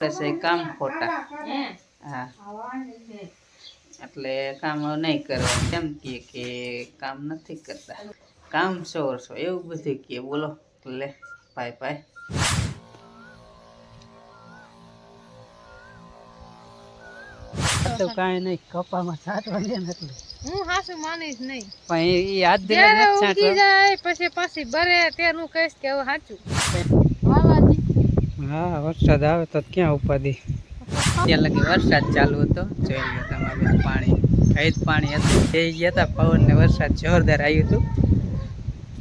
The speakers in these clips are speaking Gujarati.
પછી કામ ખોટા. હા. એટલે કામ નહીં કરવા કેમ કહે કે કામ નથી કરતા. કામ ચોર છો એવું બધું કહે બોલો. લે ભાઈ ભાઈ. તો કાંઈ નહીં કપામાં છાંટવા લે ને એટલે. હું હાસુ માનીશ નહીં. પણ એ હાથ જાય પછી પાછી બરે ત્યારે હું કહીશ કે હવે સાચું હા વરસાદ આવે તો ક્યાં ઉપાધિ? ત્યાં લગી વરસાદ ચાલુ હતો. જોઈ લો તમારે પાણી. કઈ જ પાણી હતું. એ ગયા હતા પવન ને વરસાદ જોરદાર આવ્યું હતું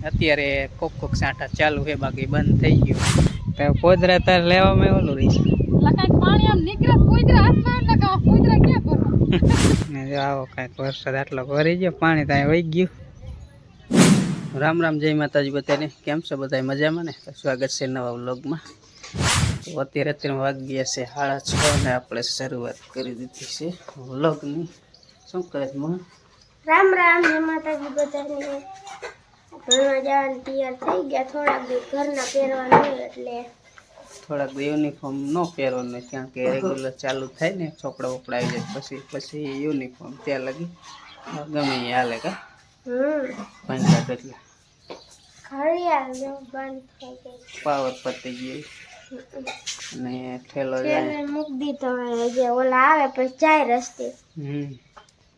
અત્યારે કોક કોક સાંટા ચાલુ છે બાકી બંધ થઈ ગયું. તો પોદરા તાર લેવામાં ઓલું રહી એટલે કાંઈક પાણી આમ નીકળે કુદરા હાથમાં એટલે કે કુદરા ક્યાં ભરવા ને આવો કાંઈક વરસાદ આટલો ભરી ગયો પાણી ત્યાં વહી ગયું. રામ રામ જય માતાજી બધાને. કેમ છો બધા મજામાં ને? સ્વાગત છે નવા વ્લોગમાં. તો અત્યારે અત્યારે વાગી ગયા છે સાડા છ ને આપણે શરૂઆત કરી દીધી છે વ્લોગની. શું કરે છે રામ રામ માતાજી બધાને. ભણવા જવાની તૈયાર થઈ ગયા થોડાક દિવસ ઘરના પહેરવાનું એટલે. થોડાક યુનિફોર્મ ન પહેરવાનું કારણ કે રેગ્યુલર ચાલુ થાય ને છોકરા વોપડા આવી જાય પછી પછી યુનિફોર્મ ત્યાં લગી. ગમે એ હાલે કા? પંચાયત એટલે પાવર પતી ગયો. અને ઠેલો જાય. મૂક દીધો જે ઓલા આવે પછી જાય રસ્તે. હમ.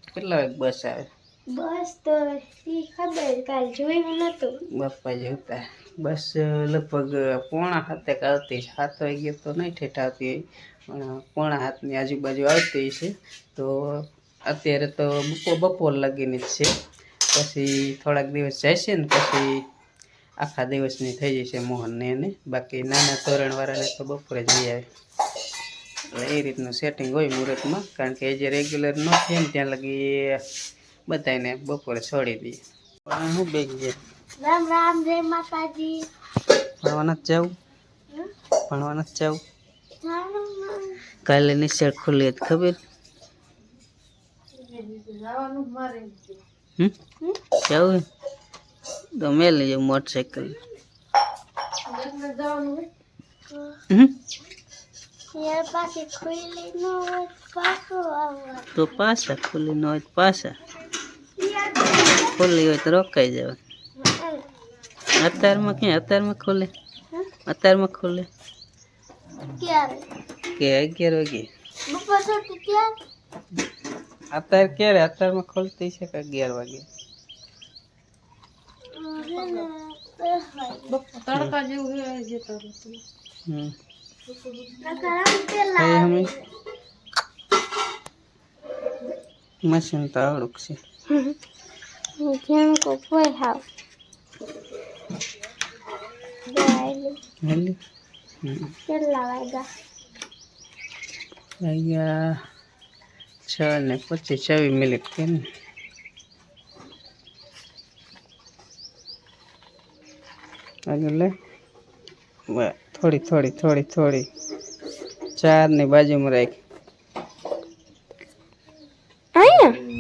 કેટલા વાગે બસ આવે? બસ તો સી ખબર કાલ જોયું નતું. બાપા જોતા બસ લગભગ પોણા હાથે આવતી સાત હાથ વાગ્યે તો નહીં ઠેઠા આવતી હોય. પણ પોણા હાથની આજુબાજુ આવતી છે તો અત્યારે તો બપોર બપોર લગીની જ છે. પછી થોડાક દિવસ જાય છે ને પછી આખા દિવસની થઈ જશે મોહનને એને. બાકી નાના તોરણવાળાને તો બપોરે જઈ આવે. એટલે એ રીતનું સેટિંગ હોય મુહૂર્તમાં કારણ કે એ જે રેગ્યુલર ન થાય ને ત્યાં લગી બધાને બપોરે છોડી દઈએ પણ હું બેગ છે રામ રામ જય માતાજી. ભણવા નથી જાવ ભણવાના જ જાવ કાલે નિશાળ ખુલ્લી હતી ખબર? જવાનું મારે જવું તો મેલી જવું મોટરસાઇકલ તો પાછા ખુલ્લી ન હોય પાછા. ખુલ્લી હોય તો રોકાઈ જવા અત્યારમાં ક્યાં? અત્યારમાં ખુલે અત્યારમાં ખુલે કે અગિયાર વાગે. અત્યારે ક્યારે? અત્યારમાં ખુલતી છે કે અગિયાર વાગે. તડકા જેવું હોય જતો રહેશે હમ. નકર પેલા કઈ અમે મશીન તો આવડું છે. જેમ કો કોઈ હાવ. જાયલું હેલી હમ કેટલા વાગ્યા વાગ્યા છ ને પચીસ છવ્વીસ મિનિટ કે ને આગળ લે. થોડી થોડી થોડી થોડી. ચારની બાજુમાં રાખ.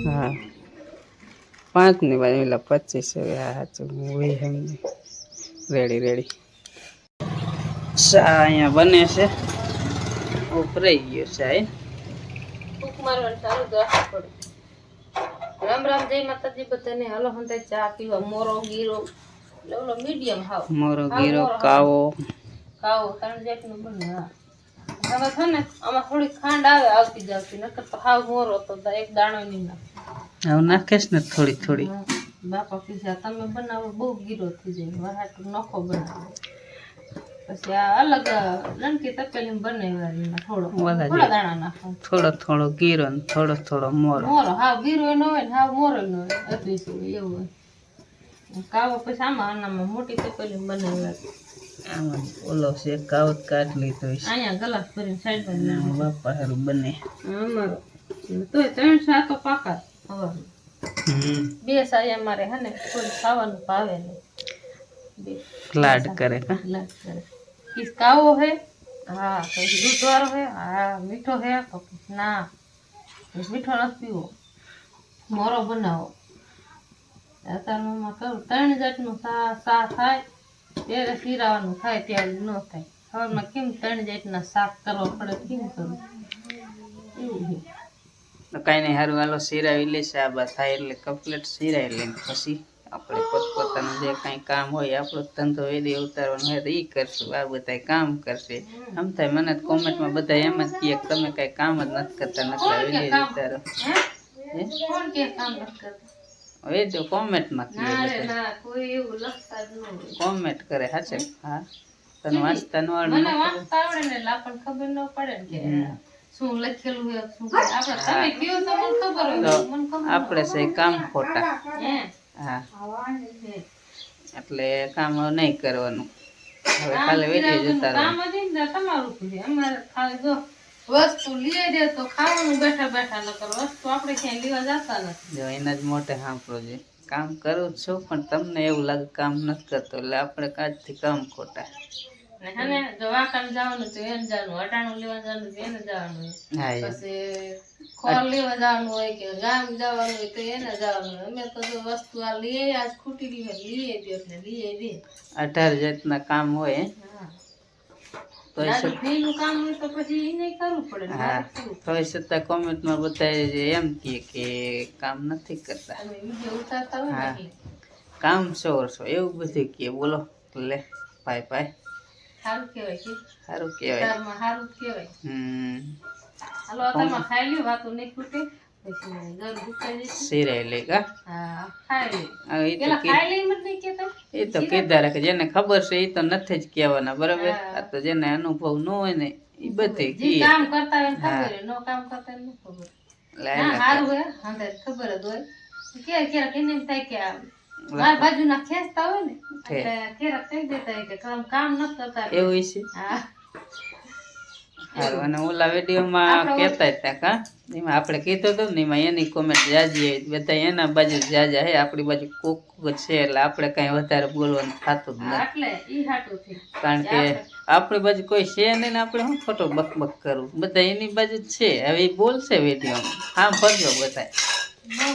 હા. પાંચની બાજુ એટલે પચીસ હા સાચું હું સમજી રેડી રેડી ચા અહીંયા બને છે. ઉભરાઈ ગયો ચા રામ રામ જય માતાજી બધાને. હલો હું ચા પીવા. મોરો ગીરો. એટલે ઓલો મીડિયમ હાવ. મોરો ગીરો કાવો. કાવો ત્રણ જાતનું બને હા. હવે છે ને આમાં થોડી ખાંડ આવે આવતી જાવતી નકર તો હાવ મોરો તો એક દાણો નહીં નાખે. હવે નાખેશ ને થોડી થોડી બાપા પીસા તમે બનાવો બહુ ગીરો થઈ જાય વરાટું નખો બનાવો. પછી આ અલગ લણકી તપેલી બનાવવાની થોડો થોડા દાણા નાખો થોડો થોડો ગીરો ને થોડો થોડો મોરો. મોરો હાવ ગીરો ન હોય ને હાવ મોરો ન હોય એવું. હોય કાવો પછી આમાં આનામાં મોટી તપેલી બનાવી આમાં ઓલો છે કાવત કાઢ લીધો છે. અહીંયા ગલાસ ભરીને સાઈડ પર બાપા બને. અમારો. તોય ત્રણ સાતો પાકા હમ. બે સાયા મારે હે ને કોઈ ખાવાનું ભાવે નહીં. બે લાડ કરે કરે. કિસ કાવો હે હા પછી દૂધ વાળો હે હા મીઠો હે તો ના. મીઠો નથી પીવો. મોરો બનાવો. અત્યારમાં કહું ત્રણ જાતનું સા સા થાય ત્યારે શીરાવાનું થાય ત્યારે ન થાય. સવારમાં કેમ ત્રણ જાતના શાક કરવા પડે કેમ કરું? એવું છે. તો કાંઈ નહીં સારું હાલો સિરાવી લેશે આ બા થાય એટલે કમ્પ્લીટ સિરાવી લઈને પછી આપણે પોતપોતાનું જે કાંઈ કામ હોય આપણો ધંધો વેદી ઉતારવાનો હોય તો એ કરશું આ બધા કામ કરશે. આમ થાય મને કોમેન્ટમાં બધા એમ જ કહે તમે કાંઈ કામ જ નથી કરતા નથી વેદી ઉતારો. હે? કોણ કે કામ નથી કરતા? એ જો કોમેન્ટમાં કોમેન્ટ કરે હાચે હા. તને વાંચતા નો મને વાંચતા આવડે ને એટલે આપણને ખબર ન પડે ને કે શું લખેલું હોય શું આપણે તમે કયો તો ખબર હોય મને ખબર આપણે છે કામ ખોટા. હા? એટલે કામ નહીં કરવાનું. હવે કામ જ તમારું અમારે ખાલી જો વસ્તુ લઈ દે તો ખાવાનું બેઠા બેઠા ન કરો. વસ્તુ આપણે ક્યાંય લેવા જતા નથી. જો એના જ મોટે સાંભળો છે કામ કરું છું પણ તમને એવું લાગે કામ નથી કરતો એટલે આપણે કાજથી કામ ખોટા. ને હને જો વાંકાને જવાનું તો એને જવાનું અટાણું લેવા જવાનું તો એને જવાનું પછી લેવા જવાનું હોય કે ગામ જવાનું હોય તો એને જવાનું અમે તો જો વસ્તુ આ લઈએ આજ ખૂટી ગઈ લઈએ દે એટલે લઈએ દે અઢાર જાતના કામ હોય હે. તોય છતાં કોમેન્ટમાં બધા એમ કહે કે કામ નથી કરતા. હા. કામ ચોર છો એવું બધું કે બોલો લે ભાઈ ભાઈ. સારું કહેવાય સારું કહેવાય. સારું કહેવાય. હમ. હાલો અત્યારમાં ખાઈ લ્યો વાતો નહીં ખૂટે. પછી ઘર દુખાઈ જશે સિરાય લે કા? હા ખાઈ લે. પેલા ખાઈ એ તો કીધા રાખે જેને ખબર છે એ તો નથી જ કહેવાના બરાબર? આ તો જેને અનુભવ ન હોય ને એ બધે કામ કરતા હોય ને ખબર નો કામ કરતા ન ખબર ના સારું હે અંદર ખબર જ હોય. ક્યારેક એને એમ થાય કે મારી બાજુના ખેંચતા હોય ને. એટલે કહી દેતા કે કામ કામ ન કરતા. એવું છે? હા. સારું અને ઓલા વિડીયોમાં કહેતા હતા કા એમાં આપણે કીધું હતું ને એમાં એની કોમેન્ટ જાજી બધા એના બાજુ જાજા હે આપણી બાજુ કોક છે એટલે આપણે કાંઈ વધારે બોલવાનું થતું જ નથી. કારણ કે આપણી બાજુ કોઈ છે નહીં ને આપણે શું ખોટો બકબક કરવું બધા એની બાજુ જ છે હવે એ બોલશે વિડીયોમાં. હા ફરજો બધા.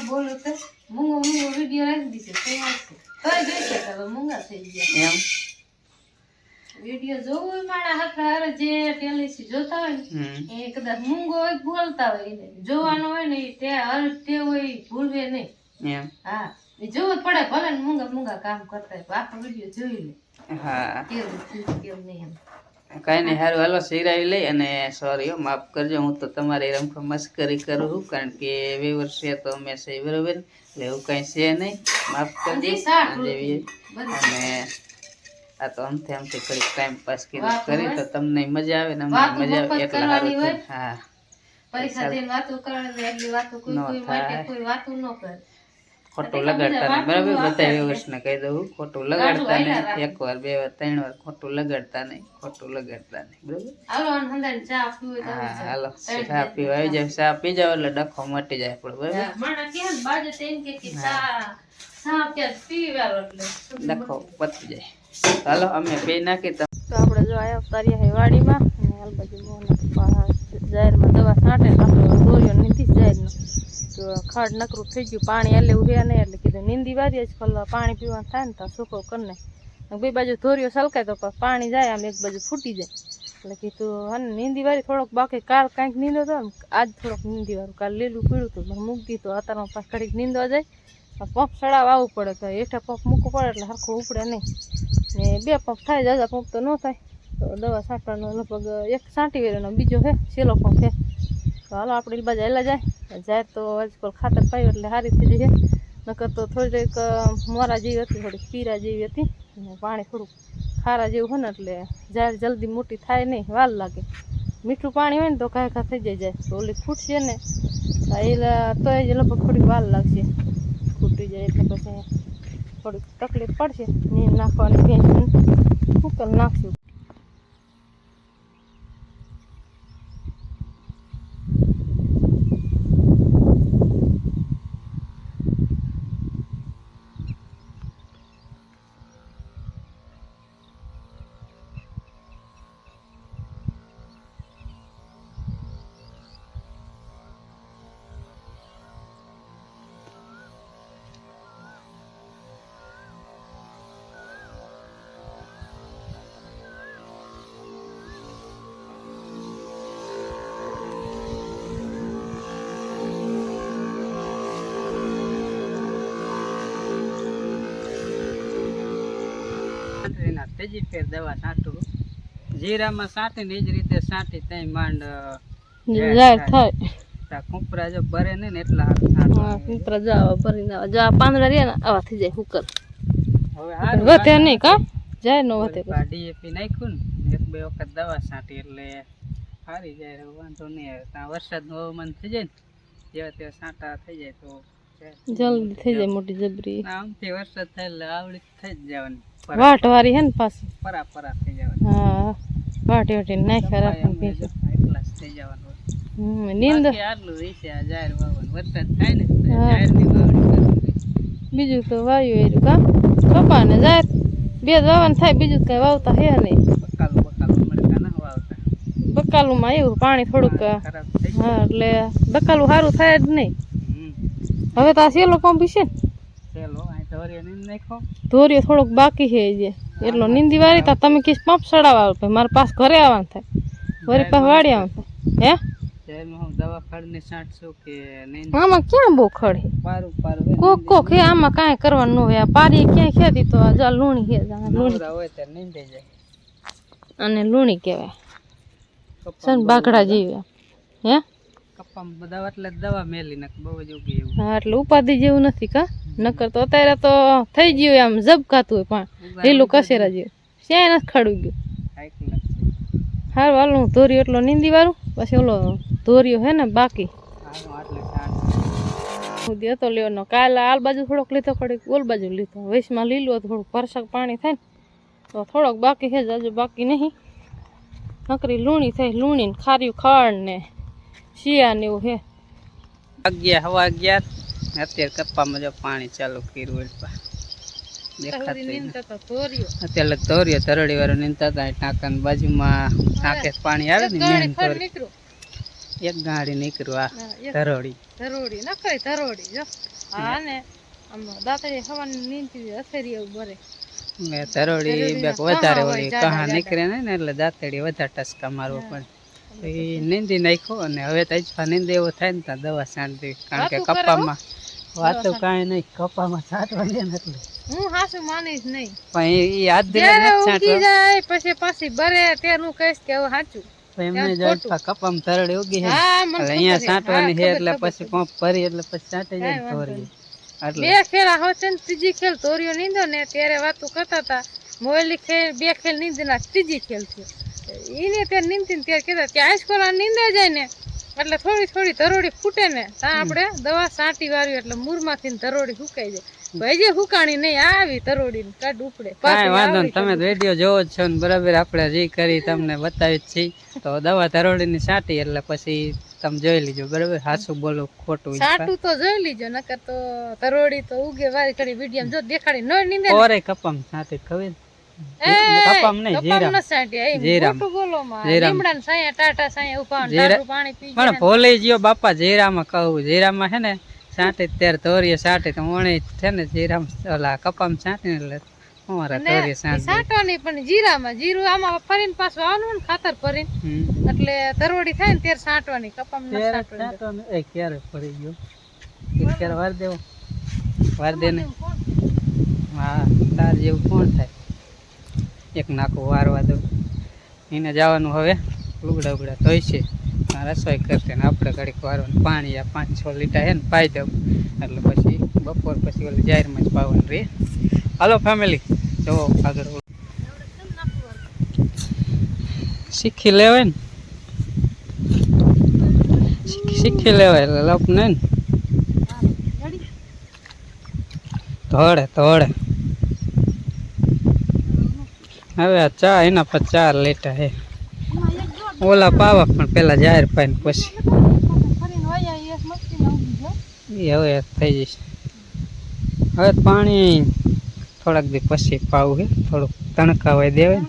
બોલું તો મૂંગો મૂંગો વીડિયો રાખી એમ? વીડિયો જોવું મારા હાથ હારે જે ટેલિસી જોતા હોય ને એ કદાચ મૂંગો હોય બોલતા હોય એને જોવાનો હોય ને તે હર તે હોય ભૂલવે નહીં. એમ. હા એ જોવું પડે ભલે ને મૂંગા મૂંગા કામ કરતા હોય આખો વિડિયો જોઈ લે. હા. કેવું કેવું નહીં એમ. કાંઈ નહીં સારું હાલો સિરાવી લઈ અને સોરી માફ કરજો હું તો તમારી રમખો મસ્કરી કરું છું કારણ કે વેવર છે તો અમે છે બરોબર એટલે એવું કાંઈ છે નહીં. માફ કરજો અને આ તો આમથી આમથી ઘડીક ટાઈમ પાસ કીધું વાતો કરી હોય. તો તમને મજા આવે ને અમને વાતો મજા આવે. મફત એટલે કરવાની સારું હોય. થાય. હા. પૈસા દઈને વાતો કરવાની એટલી વાતો કોઈ ન કોઈ માટે થાય. કોઈ વાતો ન કરે. ખોટું એટલે લગાડતા નહીં. બધા બરાબર? વાતો બધા આપે. વ્યવસ્થને કહી દઉં ખોટું લગાડતા હાલ્યા નહીં. રાખે. એક વાર બે વાર ત્રણ વાર ખોટું લગાડતા નહીં. ખોટું લગાડતા નહીં. બરાબર? હાલો અને હંધાને ચા પીવું હોય તો હા આવી હાલો. જાય. ચા પીવા આવી જાય ચા પી જાવ એટલે ડખો મટી જાય આપણો. બરાબર? હા, માણસ કહે ને બાજુ તો એમ કહે કે ચા ચા ત્યાં પીવી વાળો એટલે ડખો પતી જાય. ચાલો અમે બે નાખી તો આપણે જો આયા ઉતાર્યા હેવાડીમાં હાલ બાજુ મોહન જાહેરમાં દવા છાંટે આપણો દોર્યો નીંદી જાહેરનો તો ખાડ નકરું થઈ ગયું, પાણી એટલે એવું નહીં એટલે કીધું નીંદી વારીએ જ ખોલવા, પાણી પીવાનું થાય ને તો સૂકો કરીને. બે બાજુ ધોર્યો સલકાય તો પાણી જાય, આમ એક બાજુ ફૂટી જાય. એટલે કીધું, હા નીંદી વારી થોડોક બાકી, કાલ કાંઈક નીંદો ને આજ થોડોક નીંદી વાળું કાલ લીલું પીળું હતું, મને મૂકી દીધું, અત્યારમાં પાસે ઘડીક નીંદવા જાય. પંપ ચડાવવા આવવું પડે, તો હેઠા પંપ મૂકવું પડે, એટલે સરખું ઉપડે નહીં. ને બે પંપ થાય, જાજા પંપ તો ન થાય. તો દવા છાંટવાનો લગભગ એક છાંટી વેરનો બીજો છે, છેલ્લો પંપ છે. તો હાલો, આપણે બાજુ હેલા જાય. જાય તો આજકાલ ખાતર પાયું એટલે સારી થઈ જશે. નકર તો થોડીક મોરા જેવી હતી, થોડીક પીરા જેવી હતી. પાણી થોડુંક ખારા જેવું હોય ને એટલે જ્યારે જલ્દી મોટી થાય નહીં, વાર લાગે. મીઠું પાણી હોય ને તો કાંઈ કાં થઈ જાય જાય. તો ઓલી ફૂટશે ને એ તો એ લગભગ થોડીક વાર લાગશે. ફૂટી જાય એટલે પછી થોડીક તકલીફ પડશે. નીર નાખવાની ભેંસ ઉકલ નાખશું. ત્રીજી ફેર દવા છાંટું. જીરામાં છાંટીને એ જ રીતે સાંટી ત્યાં માંડ અ, થાય. તા કુંપરા જો ભરે ને એટલા. કૂતરા જાવા ભરીને જો આ પાંદડા રહ્યા ને આવા થઈ જાય હુકર હવે વધે નહીં કા? જાય નો વધે ડીએપી નાખ્યું ને એક બે વખત દવા છાંટી એટલે સારી જાય વાંધો નહીં. આવે ત્યાં વરસાદનું હવામાન થઈ જાય ને જેવા તેવા છાંટા થઈ જાય તો જલ્દી થઈ જાય મોટી જબરી. આમથી વરસાદ થાય એટલે આવડી થઈ જ જવાની. વાટ વારી હે ને પાછું. પરા પરા થઈ જવાની. હા વાટી વાટી નાખ્યા કપાય રાખવાનું અમે જો એટલા જ થઈ જવાનું હમ નીંદ. આટલું રહેશે આ જાહેર વાવવાનું. વરસાદ થાય ને તો. જાહેરની વાવણી બીજું તો વાયુ એરું કા? કપા ને જાહેર. બે જ વાવવાનું થાય બીજું તો કઈ વાવતા હે નહીં. બકાલું બકાલું મરકા ના વાવતા. બકાલુમાં એવું પાણી થોડુંક હા એટલે બકાલું સારું થાય જ નહીં. હવે તો આ સેલો પંપ છે. ધોરીઓ થોડોક બાકી છે જે એટલો નીંદી વાળી તા તમે કીસ પંપ ચડાવવા આવો મારા પાસ ઘરે આવવાનું થાય. વરી પાસ વાડી આવવાનું થાય. હે? આમાં ક્યાં બહુ ખડ પારું પારું હોય ને કોક કોક હે આમાં કાંઈ કરવાનું ન હોય. આ પારી ક્યાંય ખેતી તો આ લૂણી હે લૂણી. અને લૂણી કહેવાય. સન બાકડા જેવી હે? કપામાં દવા એટલે જ દવા મેલી નાખ બહુ જ ઉગી એવું. હા એટલે ઉપાધિ જેવું નથી કા? નકર તો અત્યારે તો થઈ ગયું આમ ઝબકાતું હોય પણ લીલું કસેરા જેવું ક્યાંય નથી ખડું ગયું. હાઈક લાગશે હારું હાલ હું ધોર્યો એટલો નીંદી વાળું પછી ઓલો ધોર્યો હે ને બાકી. હારું આટલે છાંટ સુધી હતો લેવાનો કાલે આલ બાજુ થોડોક લીધો કડીક ઓલ બાજુ લીધો. વૈશમાં લીલું હતું થોડુંક પરસક પાણી થાય ને. તો થોડોક બાકી છે જાજુ બાકી નહીં. નકરી લૂણી થઈ લૂણી ને ખાર્યું ખાડ ને શિયા ને એવું હે. અગિયાર હવા અગિયાર અત્યારે કપ્પામાં જો પાણી ચાલુ કર્યું નથી. ધોર્યો અત્યારે ધરડી વાળો નીંદતા હતા ટાંકાની બાજુમાં ટાંકે પાણી આવે ને એક ગાડી નીકળ્યું. આ ધરોડી ધરોડી નકરી ધરોડી જો. હા. ને આમ દાંતડી હવાની નીંદતી અસરી એવું બરે મેં ધરોડી બેક વધારે કહા ઓલી કહા નીકળે ને એટલે દાંતડી વધારે ટસકા મારવો પડે. એ નીંદી નાખ્યો અને હવે તો અજફા નીંદે એવો થાય ને ત્યાં દવા છાંટી કારણ કે કપામાં વાતો કાંઈ નહીં કપામાં છાંટવા દે ને એટલે. હું હાસુ માનીશ નહીં. પણ એ હાથ ધીરે છાંટવા. જાય પછી પાછી બરે તે હું કહીશ કે હવે સાચું એમને ત્યાં જો ખોટું. અજફા કપામાં ધરડી ઉગી છે. એટલે અહીંયા છાંટવાની છે એટલે પછી. પંપ ભરી એટલે પછી છાંટી જાય તોરી એટલે. બે ખેલા હોય ને ત્રીજી ખેલ તોરીઓ નીંદો ને ત્યારે વાતું કરતા હતા. મોયલી ખેલ બે ખેલ નીંદના ત્રીજી ખેલ થયો એને ત્યારે નીંદી ત્યારે કહેતા કે આઈસ્કોલા નીંદે જાય ને એટલે થોડી થોડી ધરોડી ફૂટે ને ત્યાં આપણે દવા સાંટી વાળી એટલે મૂરમાંથી ધરોડી સુકાઈ જાય. ભાઈ જે હુકાણી નહીં આવી તરોડી કાઢ ઉપડે. કાંઈ વાંધો નહીં તમે વીડિયો જોવો જ છો ને બરાબર આપણે જે કરી તમને બતાવી જ છીએ. તો દવા ધરોડીની સાટી એટલે પછી તમે જોઈ લીજો બરાબર? સાચું બોલો ખોટું સાટું તો જોઈ લીજો નકર તો તરોડી તો ઉગે વારી કરી વીડિયો જો દેખાડી ન નીંદે. ઓરે કપામ છાંટી ખબર? જીરામ જીરા- ટાઢું પાણી પી પણ ભૂલી ગયો બાપા જીરામાં કહું. જીરામાં છે ને છાંટી ત્યારે ધોરીએ છાંટી તો વણી છે ને જીરામ ઓલા કપામ છાંટી એટલે અમારા ને ધોરીએ છાંટી સાંટવાની પણ જીરામાં જીરું આમાં ફરીને પાછું આવવાનું ને ખાતર ફરીને એટલે તરોડી થાય ને ત્યારે સાંટવાની કપામ. એ ક્યારે પડી ગયો? ક્યારે વાર દેવો? વાર દે ને હા તાર જેવું કોણ થાય? એક નાખું વારવા દઉં એને જવાનું હવે લુગડા ઉગડા ધોઈ છે. રસોઈ કરશે ને આપણે ઘડીક વારવાનું. પાણી આ પાંચ છ લીટા હે ને પાઈ દઉં. એટલે પછી બપોર પછી ઓલી જાહેરમાં જ પાવાનું રે હાલો ફેમિલી જો આગળ. શીખી લેવાય ને. શીખી લેવાય એટલે લપ નહીં ધોળે ધોળે. હવે આ ચા એના પર ચાર લીટર હે. ઓલા પાવા પણ પેલા જાહેર પાઈને પછી. એ હવે થઈ જશે. હવે પાણી થોડાક દી પછી પાવું હે. થોડુંક તણકા હોય ને. ને જાય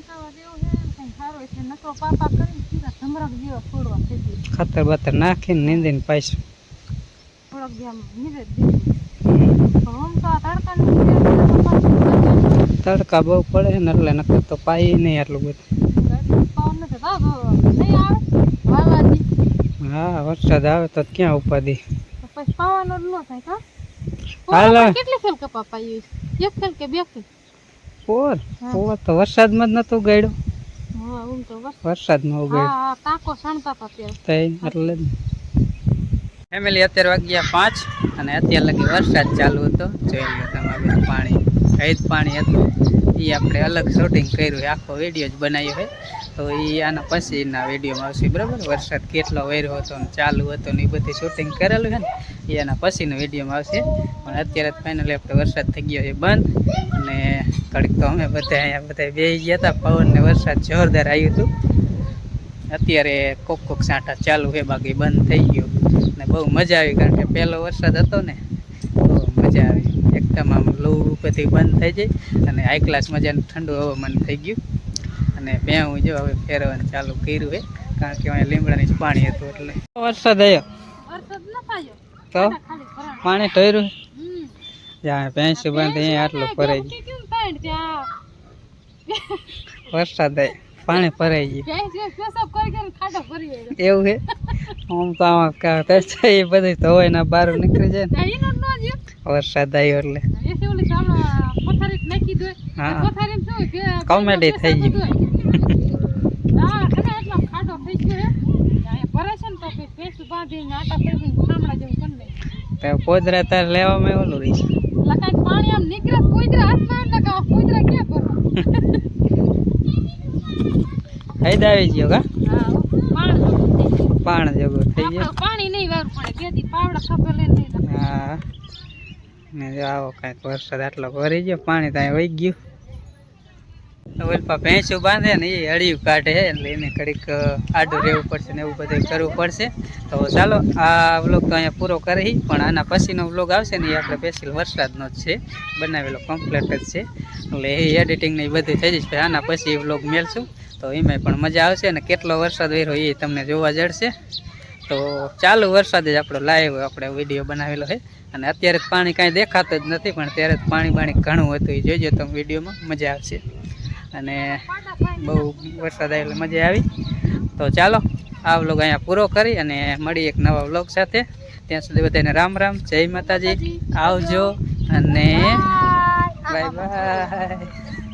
ખાતર બાતર નાખીને નીંદીને પાઈશું થોડોક તડકા બહુ પડે ને એટલે નકર તો પાઈ નહીં આટલું બધું. હા, વરસાદ આવે તો ક્યાં ઉપાધિ? વરસાદમાં જ નતો બસ વરસાદમાં ઉગાડ્યો. એટલે ફેમિલી, અત્યારે વાગ્યા પાંચ અને અત્યારે લગી વરસાદ ચાલુ હતો. જોઈ લો તમે પાણી. જ પાણી હતું. એ આપણે અલગ શૂટિંગ કર્યું આખો વીડિયો જ બનાવ્યો છે. તો એ આના પછીના વિડીયોમાં આવશે, બરાબર? વરસાદ કેટલો વર્યો હતો ને ચાલુ હતો ને એ બધી શૂટિંગ કરેલું છે ને એ આના પછીનો વિડીયોમાં આવશે. પણ અત્યારે ફાઇનલી આપણે વરસાદ થઈ ગયો છે, બંધ. અને કડક તો અમે બધા અહીંયા બધા બે ગયા હતા. પવન ને વરસાદ જોરદાર આવ્યું હતું. અત્યારે કોક કોક સાંટા ચાલુ છે, બાકી બંધ થઈ ગયું. ને બહુ મજા આવી, કારણ કે પહેલો વરસાદ હતો ને બહુ મજા આવી. એકદમ આમ લો ઉપરથી બંધ થઈ જાય અને હાઈ ક્લાસ મજાનું ઠંડુ હવામાન થઈ ગયું. અને ભેહું જો હવે ફેરવાનું ચાલુ કર્યું હે કારણ કે અહીંયા લીમડાની જ પાણી હતું એટલે. વરસાદ આવ્યો વરસાદ ન થાય. તો? પાણી ઢોર્યું હમ. જ્યાં ભેંસ બંધ અહીંયા આટલું ભરાઈ ગયું. વરસાદ આવ્યો પાણી ભરાઈ ગયું. એવું છે? આમ તો આમાં એ બધું ધોવાઈ ના બહાર નીકળી જાય ને એનો નો જ વરસાદ આવ્યો એટલે કે Comedy થઈ ગઈ. એટલો ખાડો થઈ ગયો હે છે ને તો પોદરા તાર લેવામાં ઓલું રહી પાણી આમ નીકળે કુતરા હાથમાં એટલે કે ક્યાં ભરવા ફાયદા આવી ગયો કા? હા પાણ થઈ ગયું. પાણી નહીં વાર પડે તેથી પાવડા ખબર લઈને. હા. ને આવો કાંઈક વરસાદ આટલો ભરી ગયો, પાણી ત્યાં વહી ગયું. ઓલપા ભેંસું બાંધે ને એ અડિયું કાઢે એટલે એને ઘડીક આડું રહેવું પડશે ને એવું બધું કરવું પડશે. તો ચાલો, આ વ્લોગ તો અહીંયા પૂરો કરી પણ આના પછીનો વ્લોગ આવશે ને એ આપણે સ્પેશિયલ વરસાદનો જ છે. બનાવેલો કમ્પ્લેટ જ છે. એટલે એ એડિટિંગ ને એ બધું થઈ જશે. આના પછી એ વ્લોગ મેળશું તો એમાં પણ મજા આવશે અને કેટલો વરસાદ વેરો એ તમને જોવા જડશે. તો ચાલુ વરસાદ જ આપણો લાઈવ આપણે વીડિયો બનાવેલો છે અને અત્યારે પાણી કાંઈ દેખાતું જ નથી પણ ત્યારે પાણી બાણી ઘણું હતું. એ જોઈજો તમે વિડીયોમાં મજા આવશે. અને બહુ વરસાદ આવે એટલે મજા આવી. તો ચાલો આ વ્લોગ અહીંયા પૂરો કરી અને મળી એક નવા વ્લોગ સાથે. ત્યાં સુધી બધાને રામ રામ જય માતાજી. આવજો અને બાય બાય.